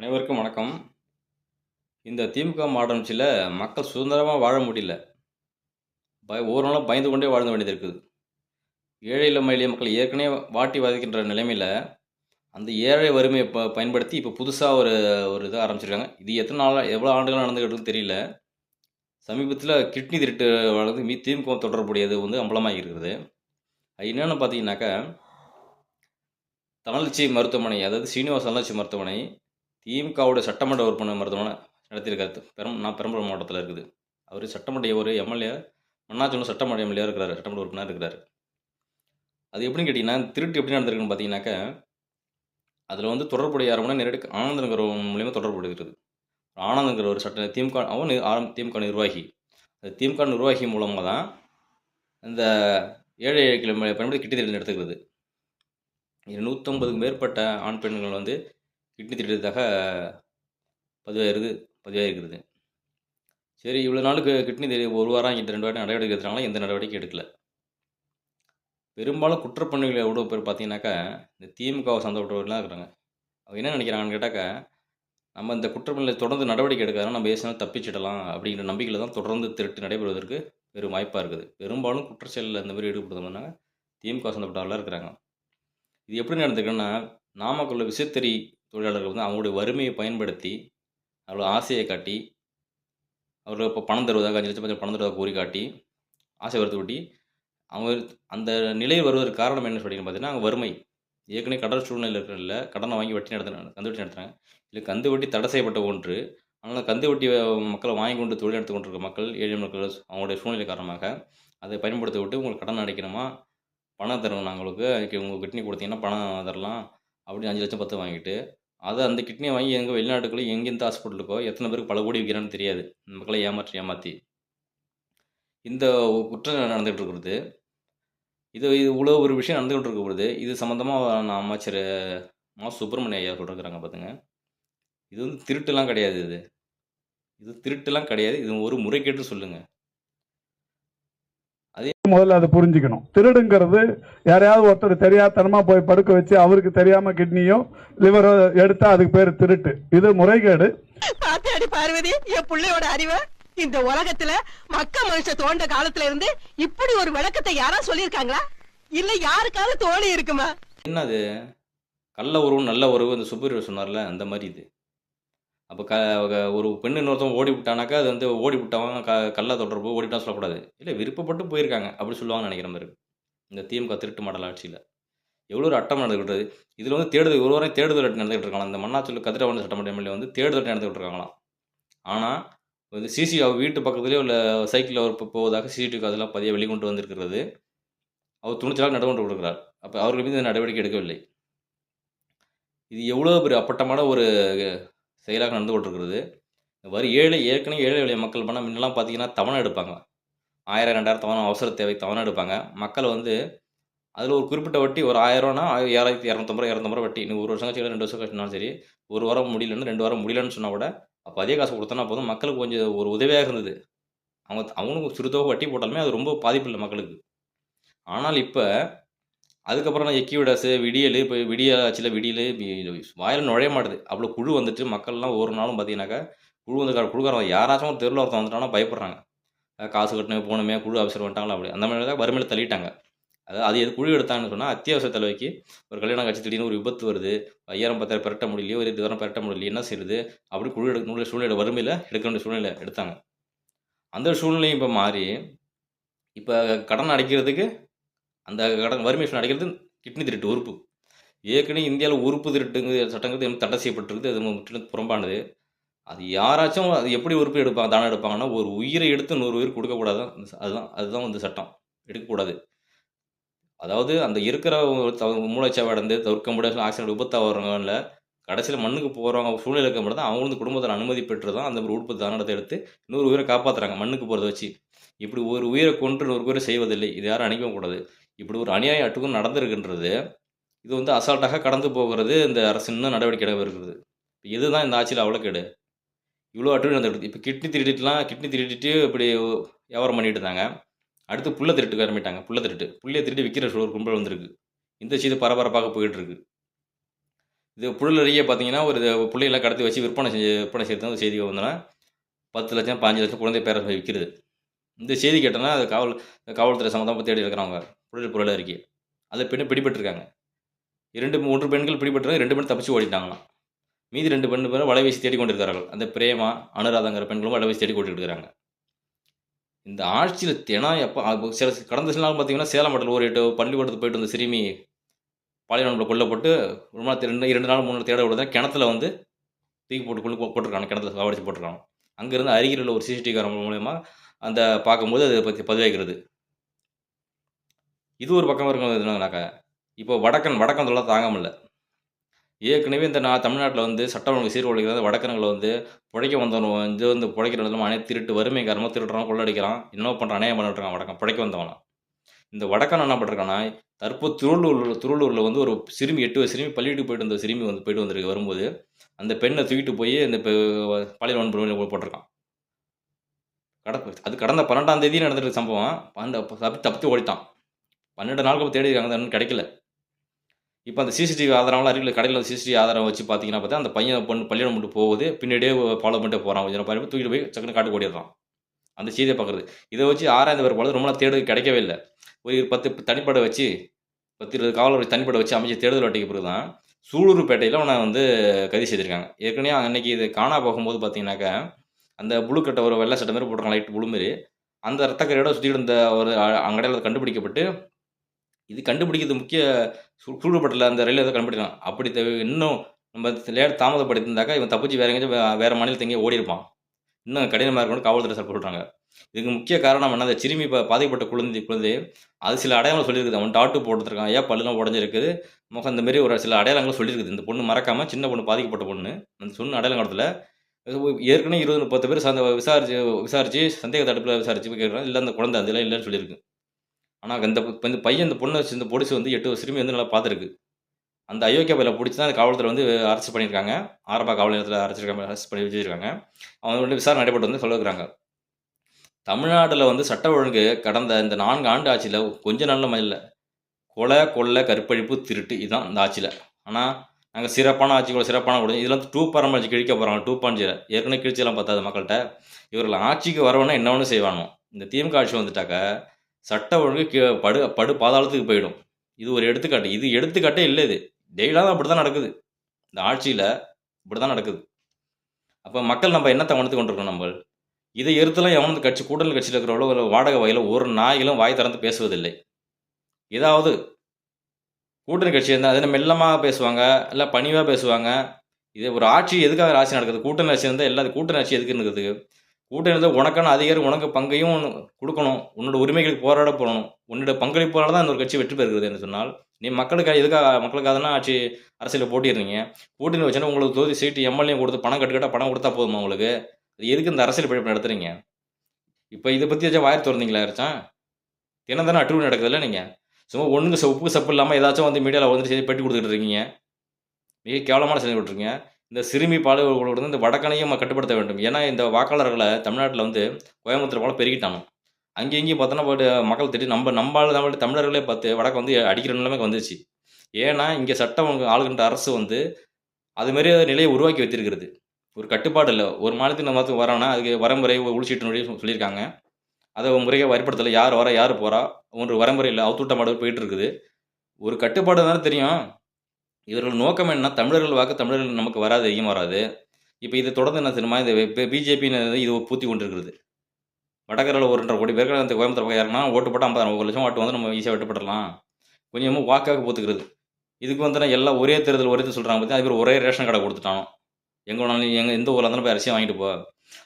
அனைவருக்கும் வணக்கம். இந்த திமுக மாடர்ன் மக்கள் சுதந்திரமாக வாழ முடியல. பய ஒவ்வொரு நாளும் பயந்து கொண்டே வாழ்ந்து வேண்டியது இருக்குது. ஏழை இளம் எளிய மக்கள் ஏற்கனவே வாட்டி வதைக்கின்ற நிலைமையில் அந்த ஏழை வறுமையை ப பயன்படுத்தி இப்போ புதுசாக ஒரு ஒரு இதை ஆரம்பிச்சிருக்காங்க. இது எத்தனை நாள் எவ்வளோ ஆண்டுகள் நடந்துக்கிட்டு தெரியல. சமீபத்தில் கிட்னி திருட்டு வளர்ந்து மீ திமுக தொடர்புடையது வந்து அம்பலமாக இருக்கிறது அது என்னென்னு பார்த்தீங்கன்னாக்கா தனலட்சி மருத்துவமனை அதாவது சீனிவாச தனலட்சி மருத்துவமனை திமுகவுடைய சட்டமன்ற உறுப்பினர் மருத்துவமனை நடத்தியிருக்காரு. பெரம் நான் பெரம்பலூர் மாவட்டத்தில் இருக்குது. அவர் சட்டமன்ற ஒரு எம்எல்ஏ மன்னாச்சூர் சட்டமன்ற எம்எல்ஏ இருக்கிறார். சட்டமன்ற உறுப்பினர் இருக்கிறார். அது எப்படின்னு கேட்டிங்கன்னா திருட்டு எப்படி நடந்திருக்குன்னு பார்த்தீங்கன்னாக்கா அதில் வந்து தொடர்புடைய யாரும்னா நேரடி ஆனந்தங்கிற மூலியமாக தொடர்புடைகிறது ஆனந்தங்கிற ஒரு சட்ட திமுக அவன் திமுக நிர்வாகி. அது திமுக நிர்வாகி மூலமாக தான் இந்த ஏழை கிலோ பயன்படுத்தி கிட்டி திருட்டு எடுத்துக்கிறது இது நூற்றம்பதுக்கு மேற்பட்ட ஆண் பெண்கள் வந்து கிட்னி திட்டத்தாக பதிவாயிருக்கு பதிவாயிருக்கிறது. சரி இவ்வளோ நாளுக்கு கிட்னி திரு ஒரு வாரம் ஆகிட்டு ரெண்டு வாரம் நடவடிக்கை எடுத்துறாங்களா எந்த நடவடிக்கை எடுக்கல. பெரும்பாலும் குற்றப்பண்ணிகளை எவ்வளோ பேர் பார்த்தீங்கன்னாக்கா இந்த திமுகவை சந்தப்பட்டவர்களாக இருக்கிறாங்க. அவங்க என்ன நினைக்கிறாங்கன்னு கேட்டாக்கா நம்ம இந்த குற்றப்பணிகளை தொடர்ந்து நடவடிக்கை எடுக்காத நம்ம ஏசினால் தப்பிச்சிடலாம் அப்படிங்கிற நம்பிக்கையில் தான் தொடர்ந்து திருட்டு நடைபெறுவதற்கு பெரும் வாய்ப்பாக இருக்குது. பெரும்பாலும் குற்றச்செயலில் இந்த மாதிரி ஈடுபடுத்தோம்னா திமுக சந்தப்பட்டவர்களாக இருக்கிறாங்க. இது எப்படி நடந்திருக்குன்னா நாமக்கல்ல விசைத்தறி தொழிலாளர்கள் வந்து அவங்களுடைய வறுமையை பயன்படுத்தி அவர்களோட ஆசையை காட்டி அவர்கள் இப்போ பணம் தருவதாக அஞ்சு லட்சம் பணம் தருவதாக கூறி காட்டி ஆசை வறுத்து கூட்டி அவங்க அந்த நிலை வருவதற்கு காரணம் என்ன சொல்லிங்க பார்த்தீங்கன்னா அவங்க வறுமை. ஏற்கனவே கடல் சூழ்நிலை இருக்கிறதில்ல கடனை வாங்கி வட்டி நடத்துனாங்க கந்து வட்டி நடத்துகிறாங்க இல்லை கந்து வட்டி தடை செய்யப்பட்ட ஒன்று. ஆனால் கந்து வட்டி மக்களை வாங்கி கொண்டு தொழில் எடுத்து கொண்டிருக்க மக்கள் ஏழை மக்கள் அவங்களுடைய சூழ்நிலை காரணமாக அதை பயன்படுத்த விட்டு உங்களுக்கு கடன் அடைக்கணுமா? பணம் தருவோம் நாங்களுக்கு. அதுக்கு உங்களுக்கு கிட்னி கொடுத்தீங்கன்னா பணம் தரலாம். அப்படின்னு அஞ்சு லட்சம் பத்து வாங்கிட்டு அதை அந்த கிட்னியை வாங்கி எங்கே வெளிநாட்டுக்குள்ளே எங்கெந்த ஹாஸ்பிட்டலுக்கோ எத்தனை பேருக்கு பல கோடி விற்கிறான்னு தெரியாது. இந்த மக்களை ஏமாற்றி ஏமாற்றி இந்த குற்றம் நடந்துகிட்டு இருக்கிறது. இது இது இவ்வளோ ஒரு விஷயம் நடந்துகிட்டு இருக்கக்கூடாது இது சம்மந்தமாக நான் அமைச்சர் மா. சுப்பிரமணிய ஐயா சொல்லிருக்கிறாங்க பார்த்துங்க இது வந்து திருட்டுலாம் கிடையாது இது. இது திருட்டுலாம் கிடையாது. இது ஒரு முறைகேட்டு சொல்லுங்கள் முதல்ல அதை புரிஞ்சுக்கணும். திருடுங்கிறது யாரையாவது ஒருத்தர் தெரியாதனமா போய் படுக்க வச்சு அவருக்கு தெரியாம கிட்னியோ லிவரோ எடுத்தா அதுக்கு பேர் திருட்டு. இது முறைகேடு. பாத்தியாடி பார்வதி என் புள்ளையோட அறிவு? இந்த உலகத்துல மக்க மனுஷன் தோண்ட காலத்துல இருந்து இப்படி ஒரு விளக்கத்தை யாரா சொல்லியிருக்காங்களா? இல்ல யாருக்காவது தோணி இருக்குமா? என்னது? கள்ள உறவு நல்ல உறவு அந்த சுப்பீரியர் சொன்னார்ல அந்த மாதிரி இது. அப்போ க ஒரு பெண் இன்னொருத்தவங்க ஓடி விட்டானாக்கா அது வந்து ஓடி விட்டவன் க கள்ள தொடர்பு ஓடி சொல்லக்கூடாது. இல்லை விருப்பப்பட்டு போயிருக்காங்க அப்படி சொல்லுவாங்கன்னு நினைக்கிற மாதிரி இந்த திமுக திருட்டு மாடல் ஆட்சியில். எவ்வளோ ஒரு அட்டம் நடந்துக்கிட்டு இதில் வந்து தேடுதல் ஒரு வாரம் தேடுதல் நடந்துகிட்டு இருக்காங்களா இந்த மன்னாச்சூர் கதிரவன் சட்டமன்ற எம்எல்ஏ வந்து தேடுதல் நடந்துகிட்டு இருக்காங்களாம். ஆனால் வந்து சிசி அவர் வீட்டு பக்கத்துலேயே உள்ள சைக்கிளில் அவர் போவதாக சிசிடிவி அதெல்லாம் பதிய வெளிக்கொண்டு வந்திருக்கிறது. அவர் துணிச்சலாக நடவடிக்கை கொடுக்கிறார் அப்போ அவர்கள் மீது நடவடிக்கை எடுக்கவில்லை. இது எவ்வளோ பெரிய அப்பட்டமான ஒரு செயலாக நடந்து கொண்டிருக்கிறது. வரி ஏழை ஏற்கனவே ஏழை எளிய மக்கள் பண்ணால் முன்னெல்லாம் பார்த்தீங்கன்னா தவணை எடுப்பாங்க. ஆயிரம் ரெண்டாயிரம் தவணை அவசர தேவை தவணை எடுப்பாங்க. மக்கள் வந்து அதில் ஒரு குறிப்பிட்ட வட்டி ஒரு ஆயிரம்னா ஏழாயிரத்தி இரநூத்தம்பது ரூபா இரநூத்தம்பது வட்டி. நீ ஒரு வருஷம் கழிச்சு ரெண்டு வருஷம் கழிச்சுனாலும் சரி ஒரு வாரம் முடியலன்னு ரெண்டு வாரம் முடியலன்னு சொன்னால் கூட அப்போ அதே காசு கொடுத்தனா போதும். மக்களுக்கு கொஞ்சம் ஒரு உதவியாக இருந்தது. அவங்க அவங்களுக்கு சிறுதொகை வட்டி போட்டாலுமே அது ரொம்ப பாதிப்பு இல்லை மக்களுக்கு. ஆனால் இப்போ அதுக்கப்புறம் நான் எக்கி விடாசு விடியல் இப்போ விடியாச்சில் விடியல் வாயில் நுழைய மாட்டுது. அவ்வளோ குழு வந்துட்டு மக்கள்லாம் ஒரு நாளும் பார்த்தீங்கன்னாக்கா குழு வந்து குழுக்காரங்க யாராச்சும் ஒரு தெருவில் ஒருத்தன் வந்துட்டானா பயப்படுறாங்க. காசு கட்டணும் போகணுமே குழு அவசரம் வந்துட்டாங்களா அப்படி. அந்த மாதிரி தான் வறுமையில் தள்ளிட்டாங்க. அதாவது அது எது குழு எடுத்தாங்கன்னு சொன்னால் அத்தியாவசிய தலைவைக்கு ஒரு கல்யாணம் கட்சி திடீர்னு ஒரு விபத்து வருது ஐயாயிரம் பத்தாயிரம் பெரட்ட முடியலையோ ஒரு இதுவரம் பெரட்ட முடியலையோ என்ன செய்யுது அப்படி குழு எடுக்கணும் சூழ்நிலை வறுமையில் எடுக்க வேண்டிய சூழ்நிலை எடுத்தாங்க. அந்த சூழ்நிலையும் இப்போ மாறி இப்போ கடன் அடைக்கிறதுக்கு அந்த கடன் வறுமை சூழ்நிலை அடைக்கிறது கிட்னி திருட்டு உறுப்பு. ஏற்கனவே இந்தியாவில் உறுப்பு திருட்டுங்கிற சட்டங்கிறது இன்னும் தடை செய்யப்பட்டிருக்கு அது முற்றிலும் புறம்பானது. அது யாராச்சும் அது எப்படி உறுப்பு எடுப்பாங்க தானம் எடுப்பாங்கன்னா ஒரு உயிரை எடுத்து நூறு உயிர் கொடுக்கக்கூடாது? அதுதான் அதுதான் வந்து சட்டம். எடுக்கக்கூடாது. அதாவது அந்த இருக்கிற மூளைச்சாவை அடைந்து தவிர்க்க முடியாத ஆக்சிடென்ட் விபத்தாகிறவங்கள கடைசியில் மண்ணுக்கு போகிறவங்க சூழ்நிலை இருக்க மட்டும் தான் அவங்க வந்து குடும்பத்தில் அனுமதி பெற்று தான் அந்த ஒரு உறுப்பு தானத்தை எடுத்து இன்னொரு உயிரை காப்பாற்றுறாங்க மண்ணுக்கு போகிறத வச்சு. இப்படி ஒரு உயிரை கொன்று ஒரு உயிரை செய்வதில்லை இது யாரும் அணிக்கவும் கூடாது. இப்படி ஒரு அநியாயம் அட்டுக்கும் நடந்திருக்குன்றது. இது வந்து அசால்ட்டாக கடந்து போகிறது இந்த அரசு இன்னும் நடவடிக்கை எடுக்க இருக்கிறது இதுதான் இந்த ஆட்சியில் அவ்வளோ கேடு. இவ்வளோ அட்டு நடந்துட்டு இப்போ கிட்னி திருடிட்டுலாம் கிட்னி திருடிட்டு இப்படி வியாபாரம் பண்ணிட்டு இருந்தாங்க. அடுத்து புள்ள திருட்டுக்கு ஆரம்பிட்டாங்க புள்ள திருட்டு. புள்ளையை திருட்டு விற்கிற ஒரு கும்பல் வந்திருக்கு. இந்த செய்தி பரபரப்பாக போயிட்டு இருக்கு இது புழலறிய பார்த்தீங்கன்னா ஒரு பிள்ளைகளை கடத்தி வச்சு விற்பனை செஞ்சு விற்பனை செய்யறது ஒரு செய்தி வந்தோன்னா பத்து லட்சம் பாஞ்சு லட்சம் குழந்தை பேர விற்கிறது இந்த செய்தி கேட்டோன்னா அது காவல் காவல்துறை சம்மந்தமாக தேடி இருக்கிறவங்க புழல் புழல் அறிக்கை அதில் பெண்ணு பிடிபட்டிருக்காங்க. இரண்டு மூன்று பெண்கள் பிடிபட்டிருக்காங்க. ரெண்டு பெண் தப்பிச்சு ஓடிட்டாங்களாம். மீதி ரெண்டு பெண் பேரும் வலை வீசி தேடி கொண்டிருக்கிறார்கள். அந்த பிரேமா அனுராதாங்கிற பெண்களும் வலை வீசி தேடி கொண்டு இருக்கிறாங்க இந்த ஆட்சியில் தினம் எப்போ சில கடந்த சில நாள் பார்த்தீங்கன்னா சேலம் மாவட்டத்தில் ஒரு எட்டு பள்ளிக்கூடத்துக்கு போயிட்டு வந்த சிறுமி பாலியல் கொல்லப்பட்டு ஒரு நாள் ரெண்டு இரண்டு நாள் மூணு நாள் தேட விடுதா கிணத்துல வந்து தூக்கி போட்டு கொண்டு போ- போட்டிருக்காங்க. கிணத்துல சாவடிச்சு போட்டிருக்காங்க. அங்கேருந்து அருகில் உள்ள ஒரு சிசிடிவி கேமரா மூலயமா அந்த பார்க்கும்போது அதை பற்றி பதிவாகிறது. இது ஒரு பக்கம் இருக்கிறதுனாக்கா இப்போ வடக்கன் வடக்கன் தொல்லை தாங்க முடியல. ஏற்கனவே இந்த நான் தமிழ்நாட்டில் வந்து சட்டம் ஒழுங்கு சீர்குலைக்கிறது வடக்கன்களை வந்து பிழைக்க வந்தவன் வந்து வந்து பிழைக்கிற இடத்துல அனைத்து திருட்டு வறுமை காரணமாக திருடுறான் கொள்ளடிக்கிறான் என்ன பண்ணுறான் அநியாயம் பண்ணிட்டுருக்கான் வடக்கம் வடக்கன் பிழைக்க வந்தவனா. இந்த வடக்கன் என்ன பண்ணிருக்கானா தற்போது திருவள்ளூர் திருவள்ளூரில் வந்து ஒரு சிறுமி எட்டு வயசு சிறுமி பள்ளிட்டு போயிட்டு வந்த சிறுமி வந்து போயிட்டு வந்திருக்கு வரும்போது அந்த பெண்ணை தூக்கிட்டு போய் இந்த பெ- பாலியல் வன்முறை போட்டிருக்கான். கட அது கடந்த பன்னெண்டாம் தேதி நடந்துட்டு சம்பவம். அந்த தப்பி தப்பித்து ஓடித்தான் பன்னெண்டு நாளுக்கு தேடி இருக்காங்க. இன்னும் கிடைக்கல. இப்போ அந்த சிசிடிவி ஆதாரம்லாம் அருகில் கடையில் சிசிடிவி ஆதாரம் வச்சு பார்த்தீங்கன்னா பார்த்தா அந்த பையன் பொண்ணு பள்ளியிடம் மட்டும் போகுது. பின்னாடியே ஃபாலோ பண்ணிட்டு போகிறான் கொஞ்சம் பாருங்க. தூக்கிட்டு போய் சக்குன்னு காட்டு ஓடிடுறான். அந்த செய்தியை பார்க்குறது இதை வச்சு ஆராய்ந்து பேர் போல ரொம்ப நாள் தேடு கிடைக்கவே இல்லை. ஒரு பத்து தனிப்பட வச்சு பத்து இருபது காவலர் தனிப்படை வச்சு அமைச்சு தேடுதல் வட்டிக்கு பிறகு தான் சூலூர்பேட்டையில் அவனை வந்து கைது செய்திருக்காங்க. ஏற்கனவே அன்னைக்கு இது காணா போகும்போது பார்த்தீங்கன்னாக்கா அந்த புழு கட்ட ஒரு வெள்ளை சட்டை மாதிரி போட்டிருக்காங்க. லைட் புழு மாரி அந்த ரத்தக்கரையோட சுற்றிட்டு இருந்த ஒரு அங்கடையில் கண்டுபிடிக்கப்பட்டு இது கண்டுபிடிக்கிறது முக்கிய சூடுபட்டில் அந்த ரயில் ஏதோ கண்டுபிடிக்கலாம். அப்படி தேவை இன்னும் நம்ம லேட் தாமதப்படுத்திருந்தாக்கா இவன் தப்பிச்சு வேற எங்கேயும் வேறு வேற மாநிலத்தை எங்கேயும் ஓடி இருப்பான் இன்னும் கடினமாக இருக்கணும் காவல்துறை சார் சொல்கிறாங்க இதுக்கு முக்கிய காரணம் என்ன அந்த சிறுமி இப்போ பாதிக்கப்பட்ட குழந்தை குழந்தை அது சில அடையாளம் சொல்லியிருக்குது. அவன் டாட்டு போட்டுருக்கான். ஏன் பல்லுலாம் உடஞ்சிருக்குது. முகம் இந்த மாதிரி ஒரு சில அடையாளங்களும் சொல்லியிருக்குது. இந்த பொண்ணு மறக்காம சின்ன பொண்ணு பாதிக்கப்பட்ட பொண்ணு அந்த சொன்ன அடையாளம் காலத்தில் ஏற்கனவே இருபது முப்பத்து பேர் சந்த விசாரிச்சு விசாரிச்சு சந்தேக தடுப்பில் விசாரிச்சு கேட்குறான் இல்லை அந்த குழந்தை அதெல்லாம் இல்லைன்னு சொல்லியிருக்கு. ஆனால் இந்த இந்த பையன் இந்த பொண்ணை வச்சு இந்த பொடிச்சு வந்து எட்டு வருஷம் சிறுமி வந்து நல்லா பார்த்துருக்கு. அந்த அயோக்கிய பயில பிடிச்சி தான் அந்த காவல்துறை வந்து அரெஸ்ட் பண்ணியிருக்காங்க. ஆரம்ப காவல் நிலையத்தில் அரெஸ்ட் அரெஸ்ட் பண்ணி வச்சிருக்காங்க அவங்க வந்து விசாரணை நடைபெற்று வந்து சொல்லிருக்காங்க தமிழ்நாட்டில் வந்து சட்ட ஒழுங்கு கடந்த இந்த நான்கு ஆண்டு ஆட்சியில் கொஞ்ச நல்ல இல்லை. கொலை கொள்ளை கற்பழிப்பு திருட்டு இதுதான் இந்த ஆட்சியில். ஆனால் நாங்கள் சிறப்பான ஆட்சி கூட சிறப்பான கூட இதெல்லாம் டூ பரம்பரை கிழிக்க போகிறாங்க டூ பாயிண்ட் ஜீரோ ஏற்கனவே கிழிச்செல்லாம் பார்த்தாது மக்கள்கிட்ட. இவர்கள் ஆட்சிக்கு வரவனா என்ன ஒன்று செய்வானோ இந்த திமுக ஆட்சி வந்துட்டாக்க சட்ட ஒழுங்கு கீ- படு படு பாதாளத்துக்கு போயிடும். இது ஒரு எடுத்துக்காட்டு. இது எடுத்துக்காட்டே இல்லை இது. டெய்லாக அப்படி தான் நடக்குது. இந்த ஆட்சியில் இப்படி தான் நடக்குது. அப்போ மக்கள் நம்ம என்னத்தை உணர்த்து கொண்டிருக்கோம் நம்ம? இதை எதிர்த்துலாம் எவனது கட்சி கூட்டணி கட்சியில் இருக்கிறவளோ இல்லை வாடகை வகையில் ஒரு நாய்களும் வாய் திறந்து பேசுவதில்லை. ஏதாவது கூட்டணி கட்சி இருந்தால் அதில் மெல்லமாக பேசுவாங்க இல்லை பணிவாக பேசுவாங்க. இது ஒரு ஆட்சி எதுக்காக ஆட்சி நடக்குது? கூட்டணி ஆட்சி இருந்தால் எல்லா கூட்டணி ஆட்சி எதுக்குன்னு இருக்குது கூட்டணி இருந்தால் உனக்கான அதிகாரம் உனக்கு பங்கையும் கொடுக்கணும். உன்னோட உரிமைகளுக்கு போராட போகணும் உன்னோட பங்களிப்பால் தான் இந்த ஒரு கட்சி வெற்றி பெறுகிறது என்று சொன்னால் நீ மக்களுக்கு எதுக்காக மக்களுக்காக தானே ஆட்சி அரசியலில் போட்டிடுறீங்க கூட்டணி வச்சுன்னா உங்களுக்கு தொகுதி சீட்டு எம்எல்ஏ கொடுத்து பணம் கட்டுக்கிட்டா பணம் கொடுத்தா போதுமா உங்களுக்கு? எதுக்கு இந்த அரசியல் படிப்பு நடத்துறீங்க? இப்போ இதை பற்றி ஏதாச்சும் வாய் திறந்தீங்களா இருச்சான் தினம் தானே அட்டுவணி நடக்குதுல்ல நீங்கள் சும்மா ஒன்றுங்க உப்பு சப்பு இல்லாமல் ஏதாச்சும் வந்து மீடியாவில் வந்துட்டு செய்தி பெட்டி கொடுத்துட்டு இருக்கீங்க. மிக கேவலமான செயல் விட்டுருங்க இந்த சிறுமி பாலியல் இந்த வடக்கனையும் நம்ம கட்டுப்படுத்த வேண்டும். ஏன்னா இந்த வாக்காளர்களை தமிழ்நாட்டில் வந்து கோயம்புத்தூர் போல பெருகிட்டானோ அங்கே இங்கேயும் பார்த்தோன்னா மக்கள் திட்டி நம்ம நம்மளால் நம்மள தமிழர்களே பார்த்து வடக்கு வந்து அடிக்கிற நிலைமைக்கு வந்துச்சு ஏன்னா இங்கே சட்டம் ஆளுகின்ற அரசு வந்து அதுமாரி நிலையை உருவாக்கி வைத்திருக்கிறது ஒரு கட்டுப்பாடு இல்லை. ஒரு மாநிலத்தில் நம்ம மாதத்துக்கு வரோன்னா அதுக்கு வரமுறை உள்சீட்டு சொல்லியிருக்காங்க. அதை முறையாக வரிப்படுத்தலை. யார் வர யார் போகிறா ஒன்று வரமுறை இல்லை. அவுத்துட்ட மாடு போயிட்டு இருக்குது. ஒரு கட்டுப்பாடு தானே தெரியும். இவர்கள் நோக்கம் என்ன? தமிழர்கள் வாக்கு தமிழர்கள் நமக்கு வராது அதிகம் வராது. இப்போ இது தொடர்ந்து என்ன தெரியுமா? இந்த பிஜேபின்னு இது பூத்தி கொண்டிருக்கிறது. வடகரில் ஒரு ரெண்டரை கோடி பேருக்கு அந்த கோயம்புத்தூர் பக்கம் யாருன்னா ஓட்டு போட்டால் ஐம்பது ஒரு லட்சம் ஓட்டு வந்து நம்ம ஈஸியாக வெட்டுப்படலாம் கொஞ்சமாக வாக்காக போத்துக்கிறது. இதுக்கு வந்து எல்லாம் ஒரே தேர்தல் ஒரே சொல்கிறாங்க பார்த்தீங்கன்னா அது பேர் ஒரே ரேஷன் கடை கொடுத்துட்டானோ? எங்கே வேணாலும் எங்கள் எந்த ஊரில் இருந்தாலும் போய் அரிசியாக வாங்கிட்டு போ.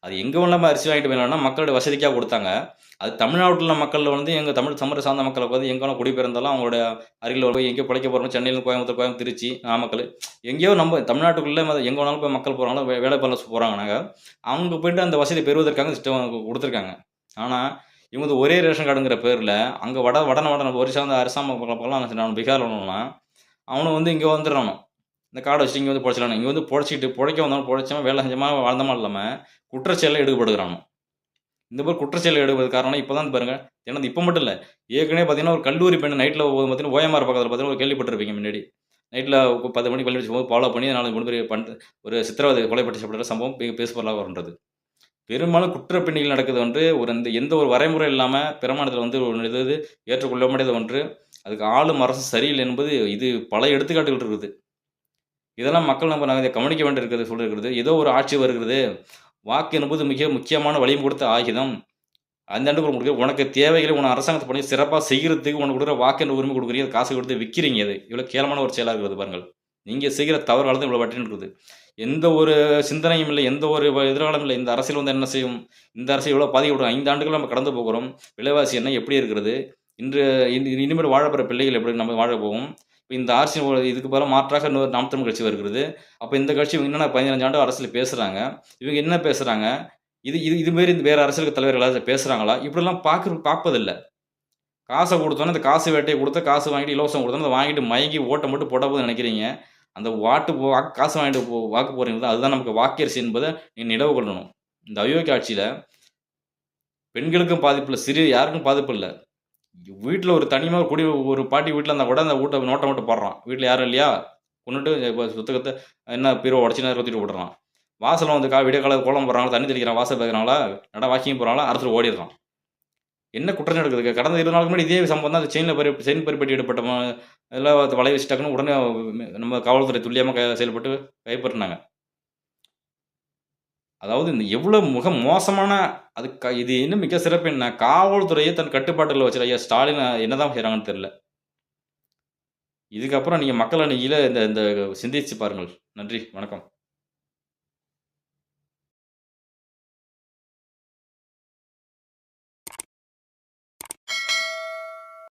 அது எங்கே வேணாலும் அரிசி வாங்கிட்டு போயிடலாம்னா மக்களோட வசதிக்காக கொடுத்தாங்க. அது தமிழ்நாட்டில் மக்கள் வந்து எங்கள் தமிழ் தமிழ் சார்ந்த மக்களை பார்த்து எங்கே வேணால் குடிபெயர்ந்தாலும் அவங்களோட அருகில் போய் எங்கேயோ பிழைக்க போகிறோம் சென்னையில் கோயம்புத்தூர் கோயம்புத்தூர் திருச்சி நாமக்கல். எங்கேயோ நம்ம தமிழ்நாட்டுக்குள்ளே மத- எங்கே வேணாலும் போய் மக்கள் போகிறாங்களோ வேலை பண்ண போகிறாங்கனாக்க அவங்க போயிட்டு அந்த வசதி பெறுவதற்காக சிஸ்டம் கொடுத்துருக்காங்க. ஆனால் இவங்க வந்து ஒரே ரேஷன் கார்டுங்கிற பேரில் அங்கே வட வடன வடன ஒரு சார்ந்த அரசாங்க மக்கள்லாம் நான் பீகார் வரணும்னா அவனை வந்து இங்கே வந்துடணும் இந்த காடை வச்சு இங்கே வந்து பொழைச்சிடணும் இங்கே வந்து பொழைச்சிட்டு பொழைக்க வந்தாலும் பொழைச்சவன் வேலை செஞ்சமாக வாழ்ந்தமா இல்லாமல் குற்றச்செயலில் ஈடுபடுகிறானோ. இந்த மாதிரி குற்றச்செயலில் ஈடுபடுறது காரணம் இப்போ தான் பாருங்க. ஏன்னா இப்போ மட்டும் இல்லை ஏற்கனவே பார்த்தீங்கன்னா ஒரு கல்லூரி பெண் நைட்டில் பார்த்தீங்கன்னா ஓயமார் பக்கத்தில் பார்த்தீங்கன்னா ஒரு கேள்விப்பட்டிருப்பீங்க முன்னாடி. நைட்டில் பத்து மணிக்கு பள்ளி போது ஃபாலோ பண்ணி நாலு மூணு பேர் பண் ஒரு சித்திரவதை கொலைப்பட்டு சாப்பிட்ற சம்பவம் மிக பேசுபொருளாக வருன்றது. பெரும்பாலும் குற்றப்பிணிகள் நடக்குது ஒன்று ஒரு இந்த எந்த ஒரு வரைமுறை இல்லாமல் பெருமானத்தில் வந்து ஒரு இது இது ஏற்றுக்கொள்ள முடியாத ஒன்று. அதுக்கு ஆளும் அரசு சரியில்லை என்பது இது பல எடுத்துக்காட்டுகள் இருக்குது. இதெல்லாம் மக்கள் நம்ம நாங்கள் இதை கவனிக்க வேண்டியிருக்கிறது சொல்லியிருக்கிறது ஏதோ ஒரு ஆட்சி வருகிறது. வாக்கு என்பது மிக முக்கியமான வழியும் கொடுத்த ஆயுதம். அந்த ஆண்டு கொடுக்குற உனக்கு தேவைகளை உன அரசாங்கத்தை பண்ணி சிறப்பாக செய்கிறதுக்கு உனக்கு கொடுக்குற வாக்கு என்ற உரிமை கொடுக்குறீங்க காசு கொடுத்து விற்கிறீங்க அது இவ்வளோ கேளமான ஒரு செயலாக இருக்குது பாருங்கள். நீங்கள் செய்கிற தவறுகள் தான் இவ்வளோ வட்டின்னு இருக்குது. எந்த ஒரு சிந்தனையும் இல்லை எந்த ஒரு எதிர்காலம் இல்லை. இந்த அரசியல் வந்து என்ன செய்யும்? இந்த அரசியல் இவ்வளோ பாதிக்கப்படும் ஐந்து ஆண்டுகள் நம்ம கடந்து போகிறோம். விலைவாசி என்ன எப்படி இருக்கிறது? இன்று இனிமேல் வாழப்போகிற பிள்ளைகள் எப்படி நம்ம வாழ இந்த ஆர்சி இதுக்கு பதிலாக மாற்றாக இன்னொரு நாம் தமிழ் கட்சி வருகிறது. அப்போ இந்த கட்சி இவங்க என்னென்ன பதினஞ்சு ஆண்டு அரசியல் பேசுகிறாங்க இவங்க என்ன பேசுகிறாங்க இது இது இதுமாரி இந்த வேறு தலைவர் தலைவர்கள் பேசுகிறாங்களா இப்படிலாம் பார்க்க பார்ப்பதில்லை. காசை கொடுத்தோன்னே அந்த காசு வேட்டையை கொடுத்து காசு வாங்கிட்டு இலவசம் கொடுத்தோன்னே அதை வாங்கிட்டு மயங்கி ஓட்டை மட்டும் போட போது நினைக்கிறீங்க. அந்த வாட்டு போ வாக்கு காசு வாங்கிட்டு போ வாக்கு போகிறீங்க அதுதான் நமக்கு வாக்கரிசி என்பதை நீ நிலவு கொள்ளணும். இந்த அயோக்கிய ஆட்சியில் பெண்களுக்கும் பாதிப்பு இல்லை சிறு யாருக்கும் பாதிப்பு இல்லை. வீட்டில் ஒரு தனியாக குடி ஒரு பாட்டி வீட்டில் இருந்தால் கூட அந்த வீட்டை நோட்டை மட்டும் போடுறான். வீட்டில் யாரும் இல்லையா? கொண்டுட்டு இப்போ சுத்தகத்தை என்ன பீரோ உடச்சி நேரம் ஊற்றிட்டு விடுறான் வாசலில் வந்து கா விடிய கால கோலம் போடுறாங்களா தண்ணி தெளிக்கிறான் வாசல் பார்க்குறாங்களா நட வாக்கிங் போகிறாங்களா அடுத்து ஓடிடுறான். என்ன குற்றம் நடக்குது கடந்த இருபது நாளுக்கு முன்னாடி இதே சம்பவம் தான் அந்த செயினில் பறி செயின் பறிப்பட்டி ஈடுபட்ட எல்லாம் வளைய வச்சுட்டாங்கன்னு உடனே நம்ம காவல்துறை துல்லியமாக க செயல்பட்டு கைப்பற்றினாங்க. அதாவது இந்த எவ்வளோ மிக மோசமான அது க இது இன்னும் மிக சிறப்பு என்ன? காவல்துறையை தன் கட்டுப்பாட்டில் வச்சுரு ஐயா ஸ்டாலின் என்னதான் செய்கிறாங்கன்னு தெரில இதுக்கப்புறம் நீங்கள் மக்கள் அணியில் இந்த இந்த சிந்திச்சு பாருங்கள். நன்றி வணக்கம்.